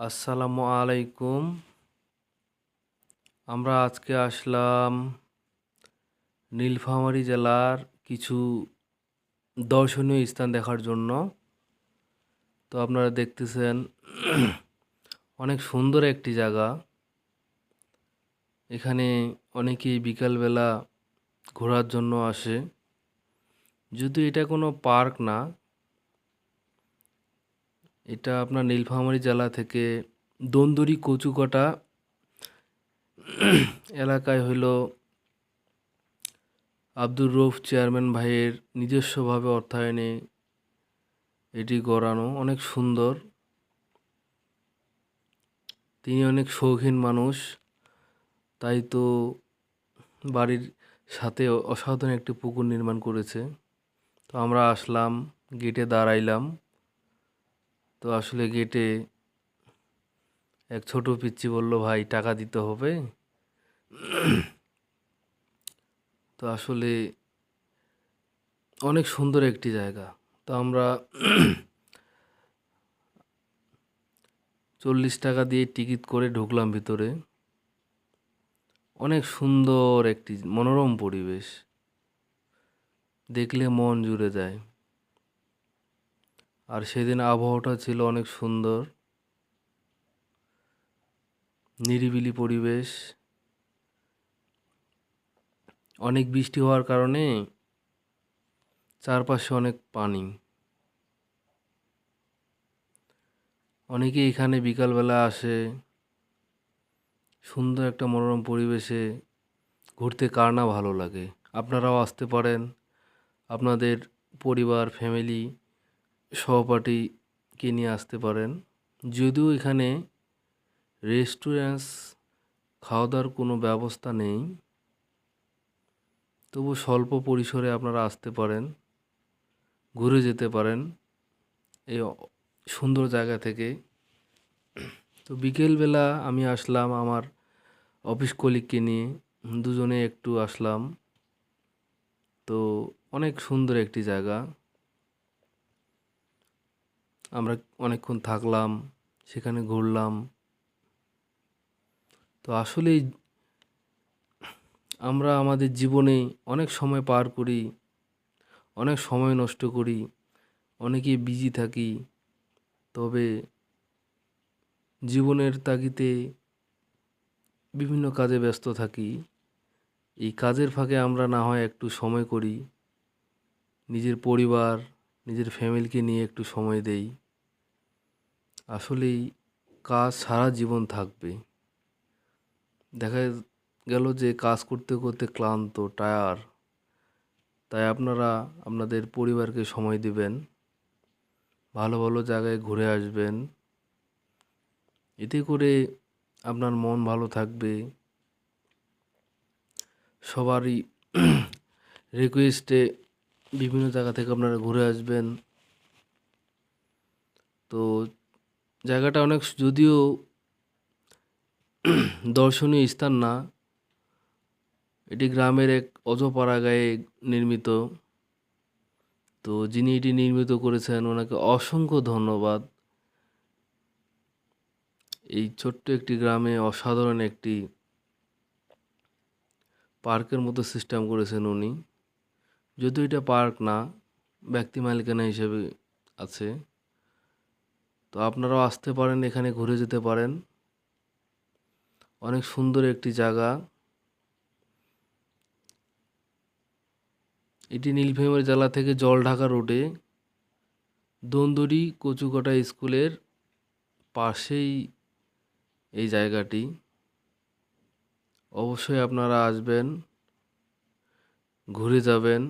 আসসালামু আলাইকুম। আমরা আজকে আসলাম নীলফামারী জেলার কিছু দর্শনীয় স্থান দেখার জন্য। তো আপনারা দেখতেছেন অনেক সুন্দর একটি জায়গা। এখানে অনেকেই বিকালবেলা ঘোরার জন্য আসে। যদি এটা কোনো পার্ক না এটা আপনার নীলফামারী জেলা থেকে দন্দুরি কচুকাটা এলাকায় হইল আব্দুর রৌফ চেয়ারম্যান ভাইয়ের নিজস্বভাবে অর্থায়নে এটি গড়ানো। অনেক সুন্দর। তিনি অনেক শৌখিন মানুষ। তাই তো বাড়ির সাথে অসাধারণ একটি পুকুর নির্মাণ করেছে। তো আমরা আসলাম, গেটে দাঁড়াইলাম। তো আসলে গেটে এক ছোট পিচ্ছি বলল, ভাই, টাকা দিতে হবে। তো আসলে অনেক সুন্দর একটি জায়গা। তো আমরা চল্লিশ টাকা দিয়ে টিকিট করে ঢুকলাম ভিতরে। অনেক সুন্দর একটি মনোরম পরিবেশ। দেখলে মন জুড়ে যায়। আর সেদিন আবহাওয়াটা ছিল অনেক সুন্দর। নিরিবিলি পরিবেশ। অনেক বৃষ্টি হওয়ার কারণে চারপাশে অনেক পানি। অনেকে এখানে বিকালবেলা আসে, সুন্দর একটা মনোরম পরিবেশে ঘুরতে কার না ভালো লাগে। আপনারাও আসতে পারেন। আপনাদের পরিবার, ফ্যামিলি সহপাঠীকে নিয়ে আসতে পারেন। যদিও এখানে রেস্টুরেন্টস খাওয়া দাওয়ার কোনো ব্যবস্থা নেই। তবু স্বল্প পরিসরে আপনারা আসতে পারেন, ঘুরে যেতে পারেন এই সুন্দর জায়গা থেকে। তো বিকেলবেলা আমি আসলাম আমার অফিস কলিগকে নিয়ে, দুজনে একটু আসলাম। তো অনেক সুন্দর একটি জায়গা। আমরা অনেকক্ষণ থাকলাম, সেখানে ঘুরলাম। তো আসলেই আমরা আমাদের জীবনে অনেক সময় পার করি, অনেক সময় নষ্ট করি, অনেকে বিজি থাকি। তবে জীবনের তাগিতে বিভিন্ন কাজে ব্যস্ত থাকি। এই কাজের ফাঁকে আমরা না হয় একটু সময় করি। নিজের পরিবার, নিজের ফ্যামিলিকে নিয়ে একটু সময় দেই। আসলেই কাজ সারা জীবন থাকবে। দেখা গেল যে কাজ করতে করতে ক্লান্ত, টায়ার, তাই আপনারা আপনাদের পরিবারকে সময় দিবেন, ভালো ভালো জায়গায় ঘুরে আসবেন। এতে করে আপনার মন ভালো থাকবে। সবারই রিকোয়েস্টে বিভিন্ন জায়গা থেকে আপনারা ঘুরে আসবেন। তো জায়গাটা অনেক যদিও দর্শনীয় স্থান না, এটি গ্রামের এক অজপাড়া গায়ে নির্মিত। তো যিনি এটি নির্মিত করেছেন, ওনাকে অসংখ্য ধন্যবাদ। এই ছোট্ট একটি গ্রামে অসাধারণ একটি পার্কের মতো সিস্টেম করেছেন উনি। যদিও এটা পার্ক না, ব্যক্তি মালিকানা হিসেবে আছে। তো আপনারাও আসতে পারেন, এখানে ঘুরে যেতে পারেন। অনেক সুন্দর একটি জায়গা। এটি নীলফামারী জেলা থেকে জলঢাকা রোডে দন্দুরি কচুকাটা স্কুলের পাশেই এই জায়গাটি। অবশ্যই আপনারা আসবেন, ঘুরে যাবেন।